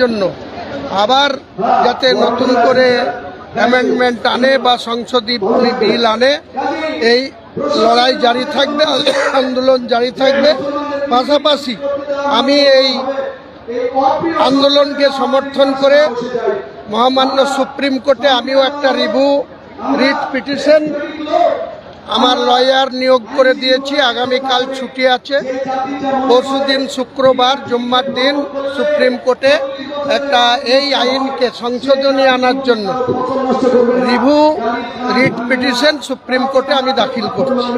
জন্য আবার যাতে নতুন করে অ্যামেন্ডমেন্ট আনে বা সংসদীয় বিল আনে, এই লড়াই জারি থাকবে, আন্দোলন জারি থাকবে। পাশাপাশি আমি এই আন্দোলনকে সমর্থন করে মহামান্য সুপ্রিম কোর্টে আমিও একটা রিভিউ রিট পিটিশন আমার লয়ার নিয়োগ করে দিয়েছি। আগামীকাল ছুটি আছে। পরশুদিন শুক্রবার, জুম্মার দিন সুপ্রিম কোর্টে একটা এই আইনকে সংশোধনী আনার জন্য রিভু রিট পিটিশন সুপ্রিম কোর্টে আমি দাখিল করছি।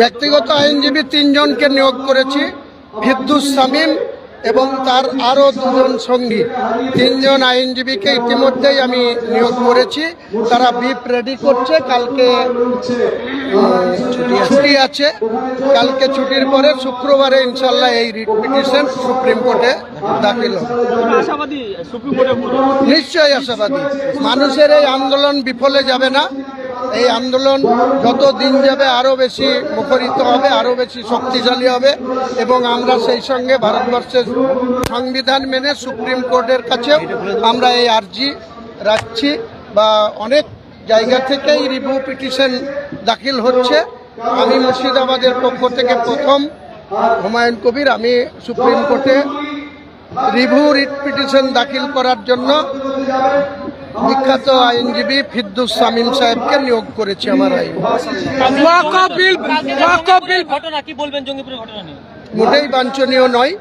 ব্যক্তিগত আইনজীবী তিনজনকে নিয়োগ করেছি। ফিদ্দুস শামীম এবং তার আরও দুজন সঙ্গী। তিনজন আইনজীবীকে ইতিমধ্যেই আমি নিয়োগ করেছি। তারা বিপ রেডি করছে কালকে ছুটি আছে। কালকে ছুটির পরে শুক্রবারে ইনশাল্লাহ এই রিট পিটিশন সুপ্রিম কোর্টে দাখিল নিশ্চয়ই আশাবাদী। মানুষের এই আন্দোলন বিফলে যাবে না। এই আন্দোলন যত দিন যাবে আরও বেশি মুখরিত হবে আরও বেশি শক্তিশালী হবে এবং আমরা সেই সঙ্গে ভারতবর্ষের সংবিধান মেনে সুপ্রিম কোর্টের কাছেও আমরা এই আর্জি রাখছি বা অনেক জায়গা থেকেই রিভিউ পিটিশন দাখিল হচ্ছে। আমি মুর্শিদাবাদের পক্ষ থেকে প্রথম হুমায়ুন কবির, আমি সুপ্রিম কোর্টে রিভিউ রিট পিটিশন দাখিল করার জন্য বিখ্যাত আইনজীবী ফিদ্দুস শামীম সাহেবকে নিয়োগ করেছে আমার আইন। ঘটনা কি বলবেন জঙ্গিপুরের ঘটনা নিয়ে? মোটেই বাঞ্ছনীয় নয়।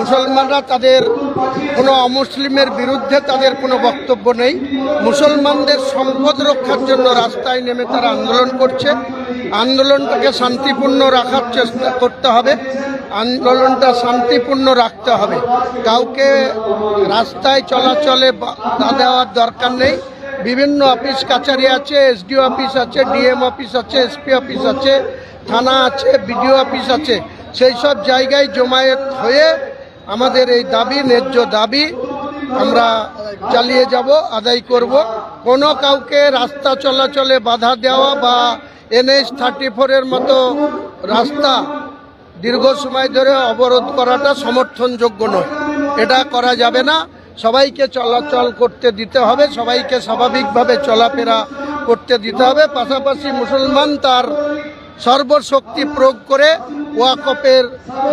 মুসলমানরা তাদের কোনো অমুসলিমের বিরুদ্ধে তাদের কোনো বক্তব্য নেই। মুসলমানদের সম্পদ রক্ষার জন্য রাস্তায় নেমে তারা আন্দোলন করছে। আন্দোলনটাকে শান্তিপূর্ণ রাখার চেষ্টা করতে হবে। আন্দোলনটা শান্তিপূর্ণ রাখতে হবে। কাউকে রাস্তায় চলাচলে বাধা দেওয়ার দরকার নেই। বিভিন্ন অফিস কাছারি আছে, এসডিও অফিস আছে, ডিএম অফিস আছে, এসপি অফিস আছে, থানা আছে, বিডিও অফিস আছে। সেই সব জায়গায় জমায়েত হয়ে আমাদের এই দাবি, ন্যায্য দাবি আমরা চালিয়ে যাব, আদায় করব। কোনো কাউকে রাস্তা চলাচলে বাধা দেওয়া বা এনএইচ থার্টি ফোরের মতো রাস্তা দীর্ঘ সময় ধরে অবরোধ করাটা সমর্থনযোগ্য নয়। এটা করা যাবে না। সবাইকে চলাচল করতে দিতে হবে। সবাইকে স্বাভাবিকভাবে চলাফেরা করতে দিতে হবে। পাশাপাশি মুসলমান তার সর্বশক্তি প্রয়োগ করে ওয়াকপের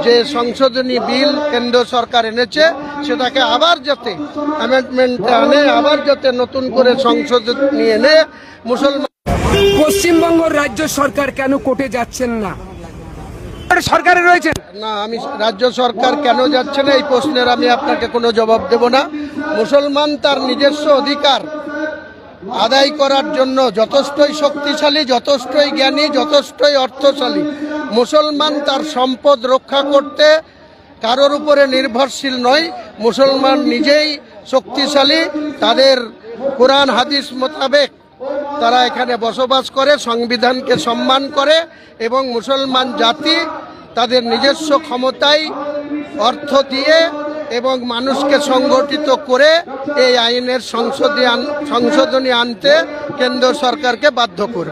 যে সংশোধনী বিল কেন্দ্র সরকার এনেছে, সেটাকে আবার যাতে অ্যামেন্ডমেন্টে আনে, আবার যাতে নতুন করে সংশোধনী এনে মুসলমান পশ্চিমবঙ্গ রাজ্য সরকার কেন কোর্টে যাচ্ছেন না? সরকারে রয়েছেন। না, আমি রাজ্য সরকার কেন যাচ্ছে না, এই প্রশ্নের আমি আপনাকে কোনো জবাব দেব না। মুসলমান তার নিজস্ব অধিকার আদায় করার জন্য যথেষ্টই শক্তিশালী, যথেষ্টই জ্ঞানী, যথেষ্টই অর্থশালী। মুসলমান তার সম্পদ রক্ষা করতে কারোর উপরে নির্ভরশীল নয়। মুসলমান নিজেই শক্তিশালী, তাদের কোরআন, হাদিস মোতাবেক তারা এখানে বসবাস করে, সংবিধানকে সম্মান করে এবং মুসলমান জাতি তাদের নিজস্ব ক্ষমতায় অর্থ দিয়ে এবং মানুষকে সংগঠিত করে এই আইনের সংশোধনী আনতে কেন্দ্র সরকারকে বাধ্য করে।